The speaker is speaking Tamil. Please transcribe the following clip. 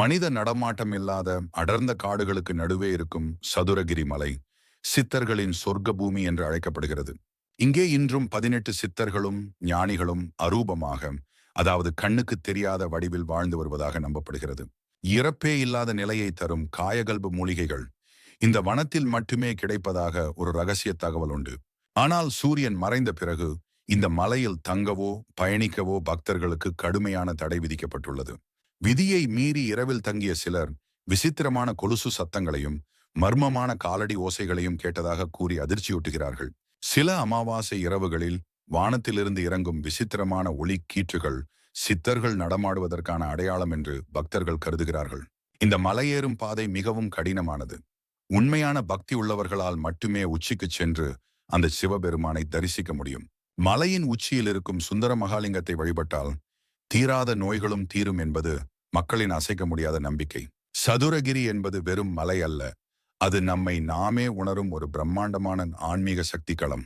மனித நடமாட்டம் இல்லாத அடர்ந்த காடுகளுக்கு நடுவே இருக்கும் சதுரகிரி மலை சித்தர்களின் சொர்க்க பூமி என்று அழைக்கப்படுகிறது. இங்கே இன்றும் பதினெட்டு சித்தர்களும் ஞானிகளும் அரூபமாக அதாவது கண்ணுக்கு தெரியாத வடிவில் வாழ்ந்து வருவதாக நம்பப்படுகிறது. இறப்பே இல்லாத நிலையை தரும் காயகல்பு மூலிகைகள் இந்த வனத்தில் மட்டுமே கிடைப்பதாக ஒரு ரகசிய தகவல் உண்டு. ஆனால் சூரியன் மறைந்த பிறகு இந்த மலையில் தங்கவோ பயணிக்கவோ பக்தர்களுக்கு கடுமையான தடை விதிக்கப்பட்டுள்ளது. விதியை மீறி இரவில் தங்கிய சிலர் விசித்திரமான கொலுசு சத்தங்களையும் மர்மமான காலடி ஓசைகளையும் கேட்டதாக கூறி அதிர்ச்சியூட்டுகிறார்கள். சில அமாவாசை இரவுகளில் வானத்திலிருந்து இறங்கும் விசித்திரமான ஒளி கீற்றுகள் சித்தர்கள் நடமாடுவதற்கான அடையாளம் என்று பக்தர்கள் கருதுகிறார்கள். இந்த மலையேறும் பாதை மிகவும் கடினமானது. உண்மையான பக்தி உள்ளவர்களால் மட்டுமே உச்சிக்குச் சென்று அந்த சிவபெருமானை தரிசிக்க முடியும். மலையின் உச்சியில் இருக்கும் சுந்தர மகாலிங்கத்தை வழிபட்டால் தீராத நோய்களும் தீரும் என்பது மக்களின் அசைக்க முடியாத நம்பிக்கை. சதுரகிரி என்பது வெறும் மலை அல்ல. அது நம்மை நாமே உணரும் ஒரு பிரம்மாண்டமான ஆன்மீக சக்தி களம்.